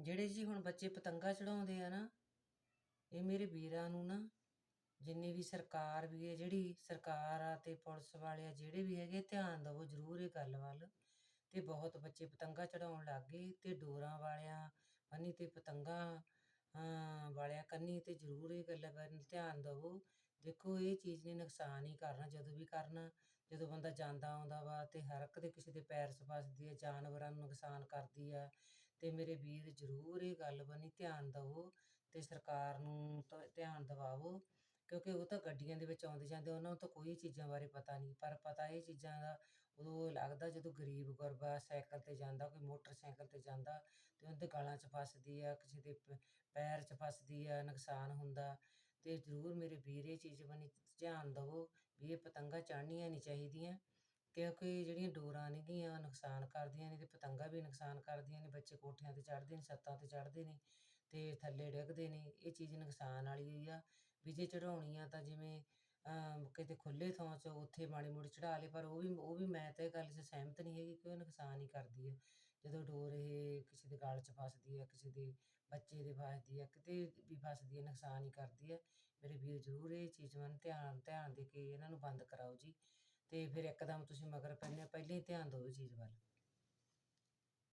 ਜਿਹੜੇ ਜੀ ਹੁਣ ਬੱਚੇ ਪਤੰਗਾ ਚੜਾਉਂਦੇ ਆ ਨਾ, ਇਹ ਮੇਰੇ ਵੀਰਾਂ ਨੂੰ ਨਾ ਜਿੰਨੀ ਵੀ ਸਰਕਾਰ ਵੀ ਹੈ, ਜਿਹੜੀ ਸਰਕਾਰ ਆ ਤੇ ਪੁਲਿਸ ਵਾਲੇ ਆ, ਜਿਹੜੇ ਵੀ ਹੈਗੇ, ਧਿਆਨ ਦਿਵੋ ਜ਼ਰੂਰ ਇਹ ਗੱਲ ਵੱਲ। ਤੇ ਬਹੁਤ ਬੱਚੇ ਪਤੰਗਾ ਚੜਾਉਣ ਲੱਗ ਗਏ ਤੇ ਡੋਰਾਂ ਵਾਲਿਆਂ ਬੰਨੀ ਤੇ ਪਤੰਗਾ, ਹਾਂ, ਵਾਲਿਆਂ ਕੰਨੀ ਤੇ ਜ਼ਰੂਰ ਇਹ ਗੱਲ ਵੱਲ ਧਿਆਨ ਦਿਵੋ ਦੇਖੋ, ਇਹ ਚੀਜ਼ ਨੇ ਨੁਕਸਾਨ ਹੀ ਕਰਨਾ, ਜਦੋਂ ਵੀ ਕਰਨਾ, ਜਦੋਂ ਬੰਦਾ ਜਾਂਦਾ ਆਉਂਦਾ ਵਾ ਤੇ ਹਰ ਇੱਕ ਦੇ ਕਿਸੇ ਦੇ ਪੈਰ 'ਚ ਹੈ ਜਾਨਵਰਾਂ ਨੂੰ ਨੁਕਸਾਨ ਕਰਦੀ ਆ। ਤੇ ਮੇਰੇ ਵੀਰ ਜ਼ਰੂਰ ਇਹ ਗੱਲ ਬਣੀ ਧਿਆਨ ਦਿਵੋ ਤੇ ਸਰਕਾਰ ਨੂੰ ਤਾਂ, ਧਿਆਨ ਦਿਵਾਵੋ, ਕਿਉਂਕਿ ਉਹ ਤਾਂ ਗੱਡੀਆਂ ਦੇ ਵਿੱਚ ਆਉਂਦੇ ਜਾਂਦੇ ਉਹਨਾਂ ਨੂੰ ਤਾਂ ਕੋਈ ਚੀਜ਼ਾਂ ਬਾਰੇ ਪਤਾ ਨਹੀਂ ਪਰ ਪਤਾ ਇਹ ਚੀਜ਼ਾਂ ਦਾ ਉਦੋਂ ਲੱਗਦਾ ਜਦੋਂ ਗਰੀਬ ਗੁਰਬਾ ਸਾਈਕਲ ਤੇ ਜਾਂਦਾ, ਕੋਈ ਮੋਟਰਸਾਈਕਲ ਤੇ ਜਾਂਦਾ ਤੇ ਉਹਦੇ ਗਲਾਂ 'ਚ ਫਸਦੀ ਆ, ਕਿਸੇ ਦੇ ਪ- ਪੈਰ 'ਚ ਫਸਦੀ ਆ, ਨੁਕਸਾਨ ਹੁੰਦਾ, ਤੇ ਜ਼ਰੂਰ ਮੇਰੇ ਵੀਰ ਇਹ ਚੀਜ਼ ਬਣੀ ਧਿਆਨ ਦਿਵੋ ਵੀ ਇਹ ਪਤੰਗਾਂ ਚੜ੍ਹਨੀਆਂ ਨਹੀਂ ਚਾਹੀਦੀਆਂ। ਕਿਉਂਕਿ ਜਿਹੜੀਆਂ ਡੋਰਾਂ ਨੇਗੀਆਂ ਨੁਕਸਾਨ ਕਰਦੀਆਂ ਨੇ ਤੇ ਪਤੰਗਾ ਵੀ ਨੁਕਸਾਨ ਕਰਦੀਆਂ ਨੇ, ਬੱਚੇ ਕੋਠਿਆਂ ਤੇ ਚੜ੍ਹਦੇ ਨੇ, ਛੱਤਾਂ ਤੇ ਚੜ੍ਹਦੇ ਨੇ ਤੇ ਥੱਲੇ ਡਿੱਗਦੇ ਨੇ, ਇਹ ਚੀਜ਼ ਨੁਕਸਾਨ ਵਾਲੀ ਆ ਵੀ ਜੇ ਚੜਾਉਣੀ ਆ ਤਾਂ ਜਿਵੇਂ ਕਿਤੇ ਖੁੱਲੇ ਥਾਂ 'ਚ ਉੱਥੇ ਮਾੜੀ ਮੋੜੀ ਚੜਾ ਲਏ, ਪਰ ਉਹ ਵੀ ਉਹ ਵੀ ਮੈਂ ਤਾਂ ਇਹ ਗੱਲ 'ਚ ਸਹਿਮਤ ਨਹੀਂ ਹੈਗੀ ਕਿ ਉਹ ਨੁਕਸਾਨ ਹੀ ਕਰਦੀ ਹੈ ਜਦੋਂ ਡੋਰ ਇਹ ਕਿਸੇ ਦੇ ਗਲ 'ਚ ਫਸਦੀ ਹੈ ਕਿਸੇ ਦੇ ਬੱਚੇ ਦੇ ਫਸਦੀ ਹੈ ਕਿਤੇ ਵੀ ਫਸਦੀ ਹੈ ਨੁਕਸਾਨ ਹੀ ਕਰਦੀ ਹੈ ਮੇਰੇ ਵੀਰ ਜ਼ਰੂਰ ਇਹ ਚੀਜ਼ ਵੱਲ ਧਿਆਨ ਧਿਆਨ ਦੇ ਕੇ ਇਹਨਾਂ ਨੂੰ ਬੰਦ ਕਰਾਓ ਜੀ। ਤੇ ਫਿਰ ਇੱਕਦਮ ਤੁਸੀਂ ਮਗਰ ਪੈਂਦੇ ਹੋ, ਪਹਿਲਾਂ ਹੀ ਧਿਆਨ ਦਿਓ ਚੀਜ਼ ਵੱਲ।